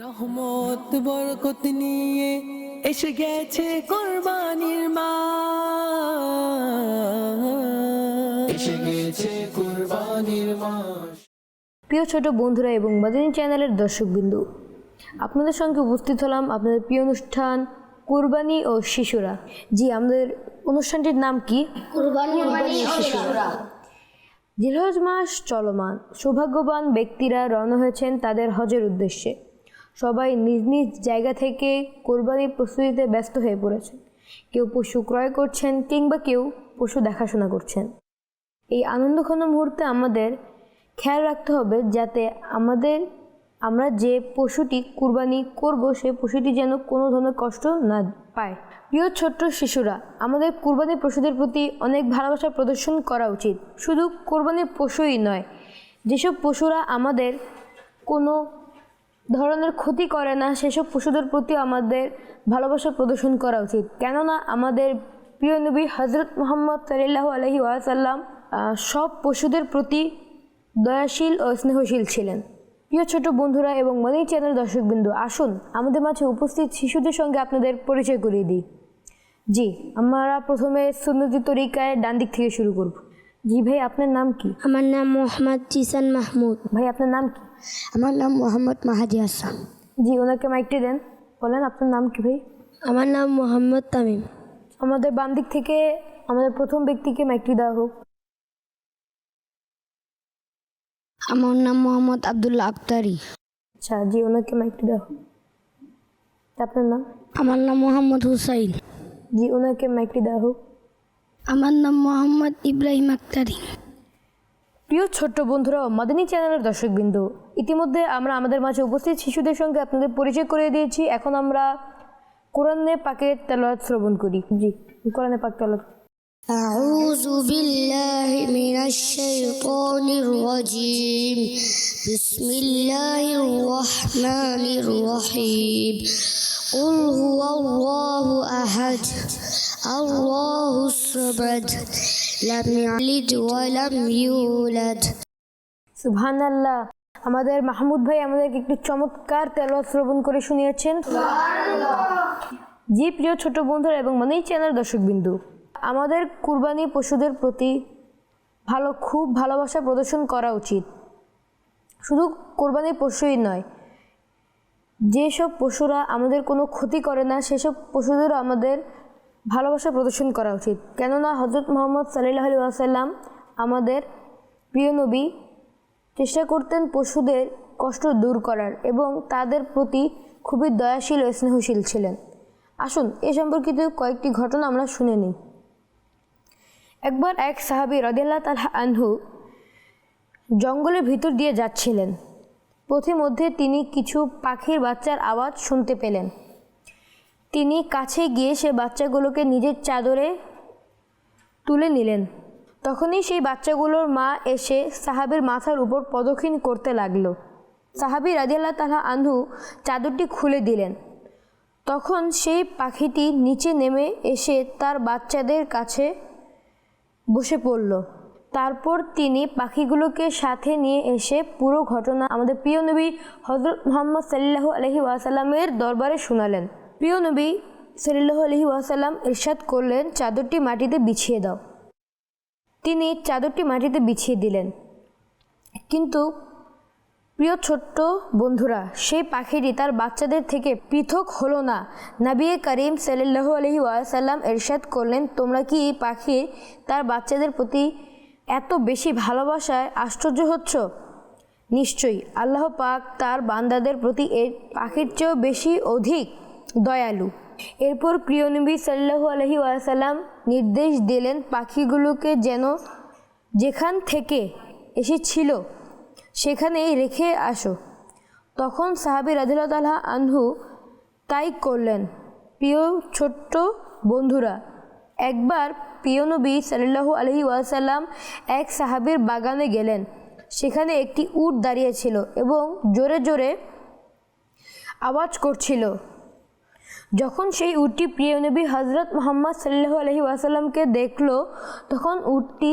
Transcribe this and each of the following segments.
রহমত বরকত নিয়ে এসে গেছে কোরবানির মা। এসে গেছে কোরবানির মাস প্রিয় ছোট বন্ধুরা এবং মাদিনী চ্যানেলের দর্শকবিন্দু আপনাদের সঙ্গে উপস্থিত হলাম আপনাদের প্রিয় অনুষ্ঠান কুরবানি ও শিশুরা। জি আমাদের অনুষ্ঠানটির নাম কি? কুরবানি শিশুরা। জিলহজ মাস চলমান। সৌভাগ্যবান ব্যক্তিরা রওনা হয়েছেন তাদের হজের উদ্দেশ্যে। সবাই নিজ নিজ জায়গা থেকে কোরবানির প্রস্তুতিতে ব্যস্ত হয়ে পড়েছে। কেউ পশু ক্রয় করছেন কিংবা কেউ পশু দেখাশোনা করছেন। এই আনন্দঘন মুহূর্তে আমাদের খেয়াল রাখতে হবে যাতে আমাদের, আমরা যে পশুটি কুরবানি করব, সে পশুটি যেন কোনো ধরনের কষ্ট না পায়। প্রিয় ছোট্ট শিশুরা, আমাদের কুরবানির পশুদের প্রতি অনেক ভালোবাসা প্রদর্শন করা উচিত। শুধু কোরবানির পশুই নয়, যেসব পশুরা আমাদের কোনো ধরনের ক্ষতি করে না, সেসব পশুদের প্রতি আমাদের ভালোবাসা প্রদর্শন করা উচিত। কেননা আমাদের প্রিয় নবী হজরত মোহাম্মদ সাল্লাহ আলহি ওয়াসাল্লাম সব পশুদের প্রতি দয়াশীল ও স্নেহশীল ছিলেন। প্রিয় ছোট বন্ধুরা এবং মনেই চ্যানেল দর্শকবৃন্দ, আসুন আমাদের মাঝে উপস্থিত শিশুদের সঙ্গে আপনাদের পরিচয় করিয়ে দিই। জি, আমরা প্রথমে সুন্নতি তরিকায় ডান দিক থেকে শুরু করব। জি ভাই আপনার নাম কি? আমার নাম মোহাম্মদ জিসান মাহমুদ। ভাই আপনার নাম কি? আমার নাম মোহাম্মদ মাহাদি হাসান। জি ওনাকে মাইকটি দেন। বলেন আপনার নাম কি ভাই? আমার নাম মোহাম্মদ তামিম। আমাদের বাম দিক থেকে আমাদের প্রথম ব্যক্তিকে মাইকটি দেওয়া হোক। আমার নাম মোহাম্মদ আবদুল্লাহ আক্তারি। আচ্ছা জি ওনাকে মাইকটি দেওয়া হোক। আপনার নাম? আমার নাম মোহাম্মদ হুসাইন। জি ওনাকে মাইকটি দেওয়া হোক। আমার নাম মোহাম্মদ ইব্রাহিম আক্তারি প্রিয় ছোট্ট বন্ধুরা ও মাদানী চ্যানেলের দর্শকবৃন্দ ইতিমধ্যে আমরা আমাদের মাঝে উপস্থিত শিশুদের সঙ্গে আপনাদের পরিচয় করে দিয়েছি এখন আমরা কোরআনে পাকের তেলাওয়াত শ্রবণ করি জি কোরআনে পাক তেলাওয়াত أعوذ بالله من الشيطان الرجيم بسم الله الرحمن الرحيم قل هو الله أحد الله الصمد لم يلد ولم يولد সুবহান আল্লাহ আমাদের মাহমুদ ভাই আমাদেরকে একটি চমৎকার তেলাওয়াত শ্রবণ করে শুনিয়েছেন জি প্রিয় ছোট বন্ধুরা এবং মানেই চ্যানেল দর্শকবিন্দু আমাদের কুরবানি পশুদের প্রতি ভালো খুব ভালোবাসা প্রদর্শন করা উচিত শুধু কোরবানির পশুই নয় যেসব পশুরা আমাদের কোনো ক্ষতি করে না সেসব পশুদেরও আমাদের ভালোবাসা প্রদর্শন করা উচিত। কেননা হজরত মোহাম্মদ সাল্লাহ আলি আসাল্লাম আমাদের প্রিয় নবী চেষ্টা করতেন পশুদের কষ্ট দূর করার এবং তাদের প্রতি খুবই দয়াশীল ও স্নেহশীল ছিলেন। আসুন, এ সম্পর্কিত কয়েকটি ঘটনা আমরা শুনে নিই। একবার এক সাহাবি রদিল্লা তালহা আনহু জঙ্গলের ভিতর দিয়ে যাচ্ছিলেন। পথে মধ্যে তিনি কিছু পাখির বাচ্চার আওয়াজ শুনতে পেলেন। তিনি কাছে গিয়ে সে বাচ্চাগুলোকে নিজের চাদরে তুলে নিলেন। তখনই সেই বাচ্চাগুলোর মা এসে সাহাবির মাথার উপর পদক্ষিণ করতে লাগল। সাহাবি রাজিয়াল্লাহ তালা আনহু চাদরটি খুলে দিলেন। তখন সেই পাখিটি নিচে নেমে এসে তার বাচ্চাদের কাছে বসে পড়ল। তারপর তিনি পাখিগুলোকে সাথে নিয়ে এসে পুরো ঘটনা আমাদের প্রিয় নবী হজরত মোহাম্মদ সাল্লাহ আলহি ওয়াসাল্লামের দরবারে শোনালেন। প্রিয় নবী সাল্লাহ আলহি ওয়াসাল্লাম ইরশাদ করলেন, চাদরটি মাটিতে বিছিয়ে দাও। তিনি চাদরটি মাটিতে বিছিয়ে দিলেন। কিন্তু প্রিয় ছোট্ট বন্ধুরা, সেই পাখিটি তার বাচ্চাদের থেকে পৃথক হলো না। নাবিয়ে করিম সাল্লাহ আলহি ওয়াসাল্লাম এরশাদ করলেন, তোমরা কি পাখি তার বাচ্চাদের প্রতি এত বেশি ভালোবাসায় আশ্চর্য হচ্ছ? নিশ্চয়ই, আল্লাহ পাক তার বান্দাদের প্রতি এর পাখির চেয়েও বেশি অধিক। দয়ালু। এরপর প্রিয় নবী সাল্লাহু আলহি ওয়াসাল্লাম নির্দেশ দিলেন পাখিগুলোকে যেন যেখান থেকে এসেছিল সেখানেই রেখে আসো। তখন সাহাবি রাজিল্লাহ আনহু তাই করলেন। প্রিয় ছোট্ট বন্ধুরা, একবার প্রিয় নবী সাল্লাহু আলহি ওয়াসাল্লাম এক সাহাবির বাগানে গেলেন। সেখানে একটি উট দাঁড়িয়েছিল এবং জোরে জোরে আওয়াজ করছিল। যখন সেই উটটি প্রিয় নবী হজরত মোহাম্মদ সাল্লাহ আলহি ওয়াসাল্লামকে দেখল, তখন উটটি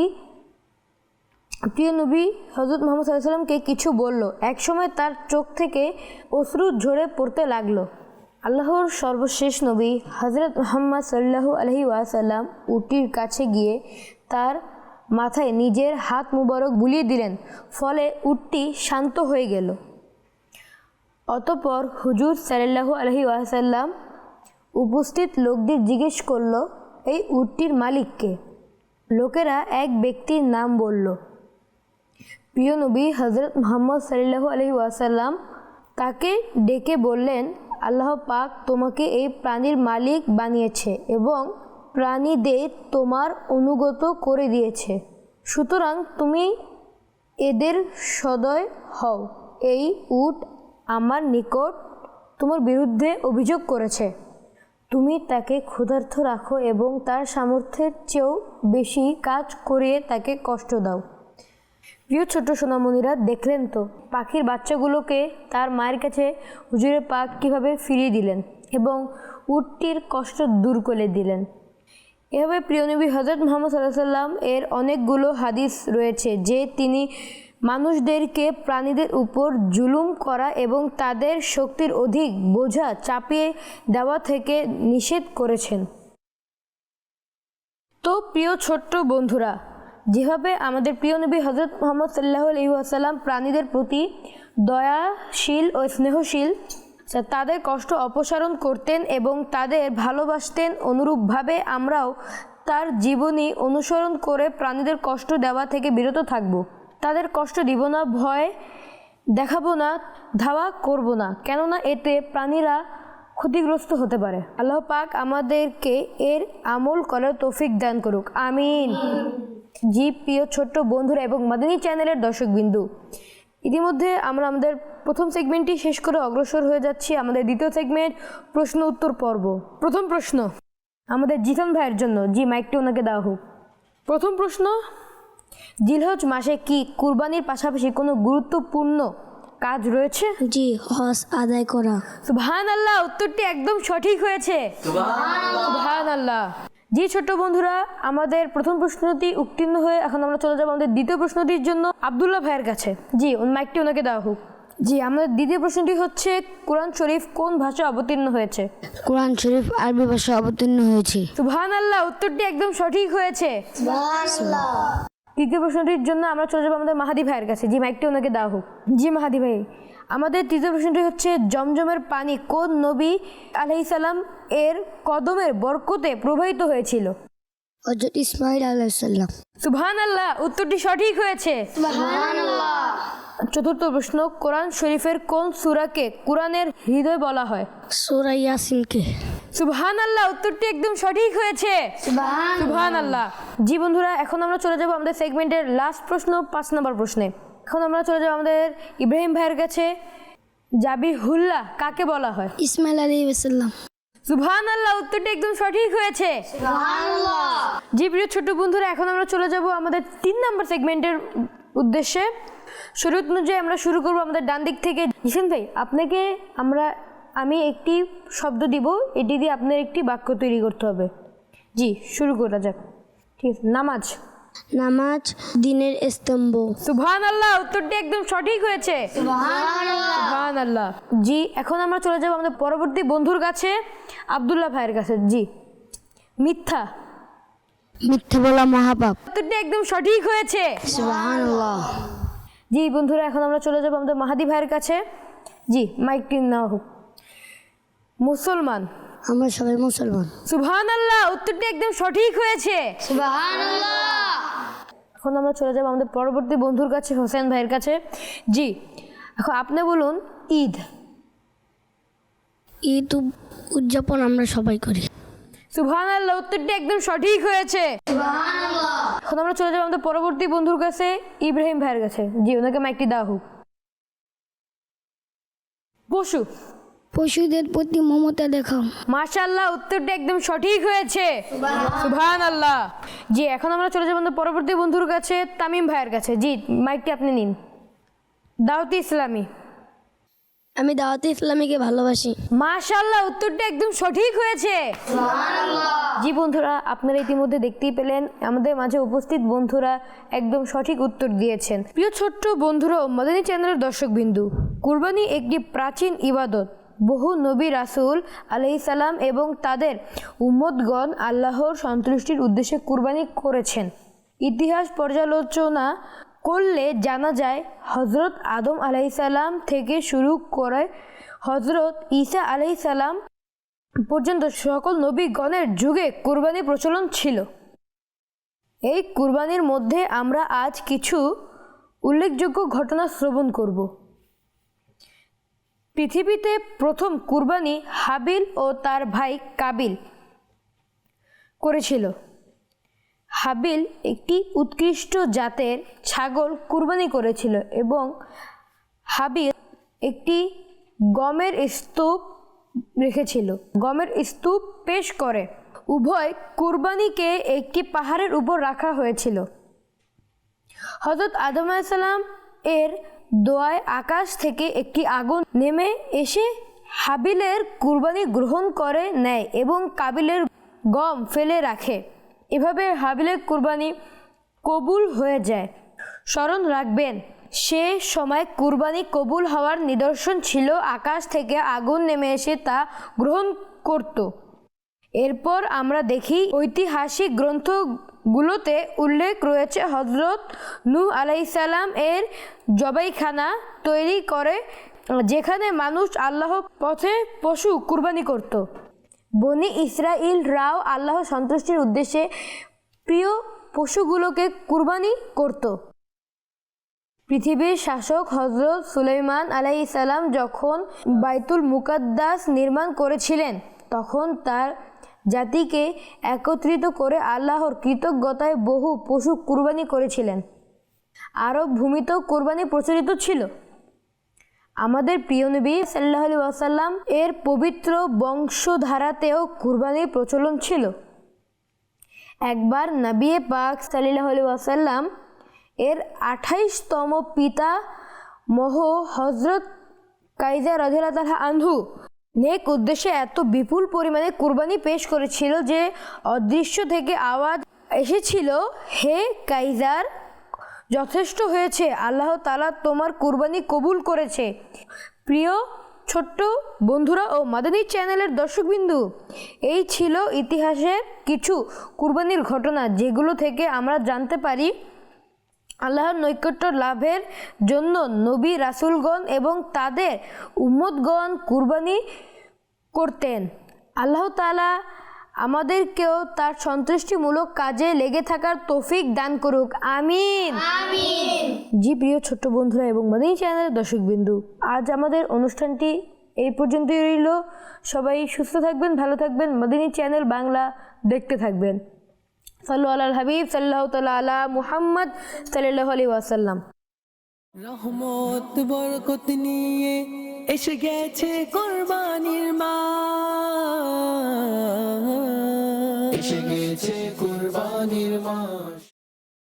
প্রিয় নবী হজরত মোহাম্মদ সাল্লামকে কিছু বলল। একসময় তার চোখ থেকে অশ্রু ঝরে পড়তে লাগল। আল্লাহর সর্বশেষ নবী হজরত মোহাম্মদ সাল্লাহু আলহি ওয়াসাল্লাম উটির কাছে গিয়ে তার মাথায় নিজের হাত মুবারক বুলিয়ে দিলেন, ফলে উটটি শান্ত হয়ে গেল। অতপর হুজুর সাল্লাহু আলহি ওয়াসাল্লাম উপস্থিত লোকদের জিজ্ঞেস করল, এই উটটির মালিককে লোকেরা এক ব্যক্তির নাম বলল, প্রিয় নবী হজরত মোহাম্মদ সাল্লাহু আলহি ওয়াসাল্লাম, তাকে ডেকে বললেন, আল্লাহ পাক তোমাকে এই প্রাণীর মালিক বানিয়েছে এবং প্রাণীদের তোমার অনুগত করে দিয়েছে। সুতরাং তুমি এদের সদয় হও। এই উট আমার নিকট তোমার বিরুদ্ধে অভিযোগ করেছে। তুমি তাকে ক্ষুধার্থ রাখো এবং তার সামর্থ্যের চেয়েও বেশি কাজ করিয়ে তাকে কষ্ট দাও। প্রিয় ছোট্ট সোনামণিরা, দেখলেন তো, পাখির বাচ্চাগুলোকে তার মায়ের কাছে হুজুরের পাক কীভাবে ফিরিয়ে দিলেন এবং উটটির কষ্ট দূর করে দিলেন। এভাবে প্রিয়নবী হজরত মোহাম্মদ সাল্লাহ সাল্লাম এর অনেকগুলো হাদিস রয়েছে যে তিনি মানুষদেরকে প্রাণীদের উপর জুলুম করা এবং তাদের শক্তির অধিক বোঝা চাপিয়ে দেওয়া থেকে নিষেধ করেছেন। তো প্রিয় ছোট্ট বন্ধুরা, যেভাবে আমাদের প্রিয় নবী হজরত মোহাম্মদ সাল্লাহ আলহিহাসাল্লাম প্রাণীদের প্রতি দয়াশীল ও স্নেহশীল, তাদের কষ্ট অপসারণ করতেন এবং তাদের ভালোবাসতেন, অনুরূপভাবে আমরাও তার জীবনী অনুসরণ করে প্রাণীদের কষ্ট দেওয়া থেকে বিরত থাকব। তাদের কষ্ট দিব না, ভয় দেখাবো না, ধাওয়া করব না। কেননা এতে প্রাণীরা ক্ষতিগ্রস্ত হতে পারে। আল্লাহ পাক আমাদেরকে এর আমল করার তৌফিক দান করুক। আমিন। জি প্রিয়, ছোট্ট বন্ধুরা এবং মাদিনী চ্যানেলের দর্শকবিন্দু, ইতিমধ্যে আমরা আমাদের প্রথম সেগমেন্টটি শেষ করে অগ্রসর হয়ে যাচ্ছি আমাদের দ্বিতীয় সেগমেন্ট, প্রশ্ন উত্তর পর্ব। প্রথম প্রশ্ন আমাদের জিথন ভাইয়ের জন্য। জি মাইকটি ওনাকে দেওয়া হোক। প্রথম প্রশ্ন জিলহজ মাসে কি কুরবানির পাশাপাশি কোনো গুরুত্বপূর্ণ কাজ রয়েছে? জি হজ আদায় করা। সুবহান আল্লাহ উত্তরটি একদম সঠিক হয়েছে। সুবহান আল্লাহ জি ছোট্ট বন্ধুরা আমাদের প্রথম প্রশ্নটি উত্তীর্ণ হয়ে এখন আমরা চলে যাব আমাদের দ্বিতীয় প্রশ্নটির জন্য আব্দুল্লাহ ভাইয়ের কাছে। জি মাইকটি ওনাকে দেওয়া হোক। জি আমাদের দ্বিতীয় প্রশ্নটি হচ্ছে কোরআন শরীফ কোন ভাষায় অবতীর্ণ হয়েছে? কোরআন শরীফ আরবি ভাষায় অবতীর্ণ হয়েছে। সুবহান আল্লাহ উত্তরটি একদম সঠিক হয়েছে। তৃতীয় প্রশ্নটির জন্য আমরা চলে যাব আমাদের মাহাদি ভাইয়ের কাছে। জি মাইকটি ওনাকে দেওয়া হোক। জি মাহাদি ভাই। আমাদের তৃতীয় প্রশ্নটি হচ্ছে জমজমের পানি কোন নবী আলহিসাল্লাম এর কদমের বরকতে প্রবাহিত হয়েছিল? হজরত ইসমাইল আলাইসাল্লাম সুবহান আল্লাহ উত্তরটি সঠিক হয়েছে। চতুর্থ প্রশ্ন কোরআন শরীফের কোন সূরাকে কোরআনের হৃদয় বলা হয়? সুরা ইয়াসিনকে। সুবহান আল্লাহ উত্তরটি একদম সঠিক হয়েছে। সুবহান আল্লাহ জি বন্ধুরা এখন আমরা চলে যাব আমাদের সেগমেন্টের লাস্ট প্রশ্ন পাঁচ নম্বর প্রশ্নে। এখন আমরা চলে যাব আমাদের ইব্রাহিম ভাইয়ের কাছে। জাবি হুল্লা কাকে বলা হয়? ইসমাইল আলী সাল্লাম সুবহান আল্লাহ উত্তরটি একদম সঠিক হয়েছে। জি প্রিয় ছোট্ট বন্ধুরা এখন আমরা চলে যাব আমাদের তিন নম্বর সেগমেন্টের উদ্দেশ্যে। শরীয়ত অনুযায়ী আমরা শুরু করব আমাদের ডান দিক থেকে। জিসেন ভাই আপনাকে আমরা আমি একটি শব্দ দিব এটি দিয়ে আপনার একটি বাক্য তৈরি করতে হবে। জি শুরু করা যাক। ঠিক আছে নামাজ। নামাজ দিনের স্তম্ভ। সুবহান আল্লাহ উত্তরটি একদম সঠিক হয়েছে। সুবহান আল্লাহ জি এখন আমরা চলে যাব আমাদের পরবর্তী বন্ধুর কাছে আব্দুল্লাহ ভাইয়ের কাছে। জি মিথ্যা। মিথ্যা বলা মহাপাপ। উত্তরটি একদম সঠিক হয়েছে। সুবহানাল্লাহ। জি বন্ধুরা এখন আমরা চলে যাব আমাদের মাহাদি ভাইয়ের কাছে। জি মাইকটি হোক মুসলমান। আমরা সবাই মুসলমান। সুবহান আল্লাহ উত্তরটি একদম সঠিক হয়েছে। সুবহান এখন আমরা চলে যাব আমাদের পরবর্তী বন্ধুর কাছে হোসেন ভাইয়ের কাছে। জি এখন আপনি বলুন ঈদ। ঈদ উদযাপন আমরা সবাই করি। সুবহান আল্লাহ উত্তরটি একদম সঠিক হয়েছে। এখন আমরা চলে যাব আমাদের পরবর্তী বন্ধুর কাছে ইব্রাহিম ভাইয়ের কাছে। জি ওনাকে মাইকটি দেওয়া হোক। পশু পশুদের প্রতি মমতা দেখাও। মাশাল্লাহ উত্তরটা একদম সঠিক হয়েছে। সুবহান আল্লাহ জি এখন আমরা চলে যাব পরবর্তী বন্ধুর কাছে তামিম ভাইয়ের কাছে। জি মাইকটি আপনি নিন। দাওয়াতি ইসলামী। আমি দাওয়াতে ইসলামীকে ভালোবাসি। মাশাল্লাহ উত্তরটা একদম সঠিক হয়েছে। জি বন্ধুরা আপনারা ইতিমধ্যে দেখতেই পেলেন আমাদের মাঝে উপস্থিত বন্ধুরা একদম সঠিক উত্তর দিয়েছেন। প্রিয় ছোট্ট বন্ধুরা ও মদনী চ্যানেলের দর্শক বিন্দু কুরবানি একটি প্রাচীন ইবাদত। বহু নবী রাসূল আলাইসাল্লাম এবং তাদের উম্মতগণ আল্লাহর সন্তুষ্টির উদ্দেশ্যে কুরবানি করেছেন। ইতিহাস পর্যালোচনা করলে জানা যায় হজরত আদম আলাইসাল্লাম থেকে শুরু করে হজরত ঈসা আলাইসাল্লাম পর্যন্ত সকল নবীগণের যুগে কুরবানি প্রচলন ছিল। এই কুরবানির মধ্যে আমরা আজ কিছু উল্লেখযোগ্য ঘটনা শ্রবণ করব। পৃথিবীতে প্রথম কুরবানি হাবিল ও তার ভাই কাবিল করেছিল। হাবিল একটি উৎকৃষ্ট জাতের ছাগল কুরবানি করেছিল এবং হাবিল একটি গমের স্তূপ রেখেছিল। গমের স্তূপ পেশ করে। উভয় কুরবানিকে একটি পাহাড়ের উপর রাখা হয়েছিল। হজরত আদম আলাইসাল্লাম এর দোয়ায় আকাশ থেকে একটি আগুন নেমে এসে হাবিলের কুরবানি গ্রহণ করে নেয় এবং কাবিলের গম ফেলে রাখে। এভাবে হাবিলের কুরবানি কবুল হয়ে যায়। স্মরণ রাখবেন, সে সময় কুরবানি কবুল হওয়ার নিদর্শন ছিল আকাশ থেকে আগুন নেমে এসে তা গ্রহণ করত। এরপর আমরা দেখি ঐতিহাসিক গ্রন্থগুলোতে উল্লেখ রয়েছে হজরত নূহ আলাইসাল্লাম এর জবাইখানা তৈরি করে, যেখানে মানুষ আল্লাহ পথে পশু কুরবানি করত। বনি ইসরাইল রাও আল্লাহ সন্তুষ্টির উদ্দেশ্যে প্রিয় পশুগুলোকে কুরবানি করত। পৃথিবীর শাসক হজরত সুলাইমান আলাইসাল্লাম যখন বাইতুল মুকাদ্দাস নির্মাণ করেছিলেন, তখন তার জাতিকে একত্রিত করে আল্লাহর কৃতজ্ঞতায় বহু পশু কুরবানি করেছিলেন। আরব ভূমিতেও কোরবানি প্রচলিত ছিল। আমাদের প্রিয় নবী সাল্লাহ আলি ওয়াসাল্লাম এর পবিত্র বংশধারাতেও কুরবানির প্রচলন ছিল। একবার নবিয়ে পাক সাল্লাহ আলি ওয়াসাল্লাম এর আঠাইশতম পিতা মহ হজরত কাইজা রাজিয়াল্লাহ তালহা আনহু নেক উদ্দেশ্যে এত বিপুল পরিমাণে কুরবানি পেশ করেছিল যে অদৃশ্য থেকে আওয়াজ এসেছিল, হে কাইজার, যথেষ্ট হয়েছে, আল্লাহ তালা তোমার কুরবানি কবুল করেছে। প্রিয় ছোট্ট বন্ধুরা ও মাদানী চ্যানেলের দর্শকবিন্দু, এই ছিল ইতিহাসের কিছু কুরবানির ঘটনা, যেগুলো থেকে আমরা জানতে পারি আল্লাহর নৈকট্য লাভের জন্য নবী রাসুলগণ এবং তাদের উম্মতগণ কুরবানি করতেন। আল্লাহ তালা আমাদেরকেও তার সন্তুষ্টিমূলক কাজে লেগে থাকার তৌফিক দান করুক। আমিন। জি প্রিয় ছোট্ট বন্ধুরা এবং মাদিনী চ্যানেলের দর্শকবিন্দু আজ আমাদের অনুষ্ঠানটি এই পর্যন্তই রইল। সবাই সুস্থ থাকবেন ভালো থাকবেন। মাদিনী চ্যানেল বাংলা দেখতে থাকবেন। সাল্লু আল্লাহ হাবিব সাল্লাহ তালা আলা মুহাম্মদ সাল্লাহ আলী ওয়াসাল্লাম। রহমত বরকত নিয়ে এসে গেছে কোরবানির মা এসে গেছে কোরবানির মাস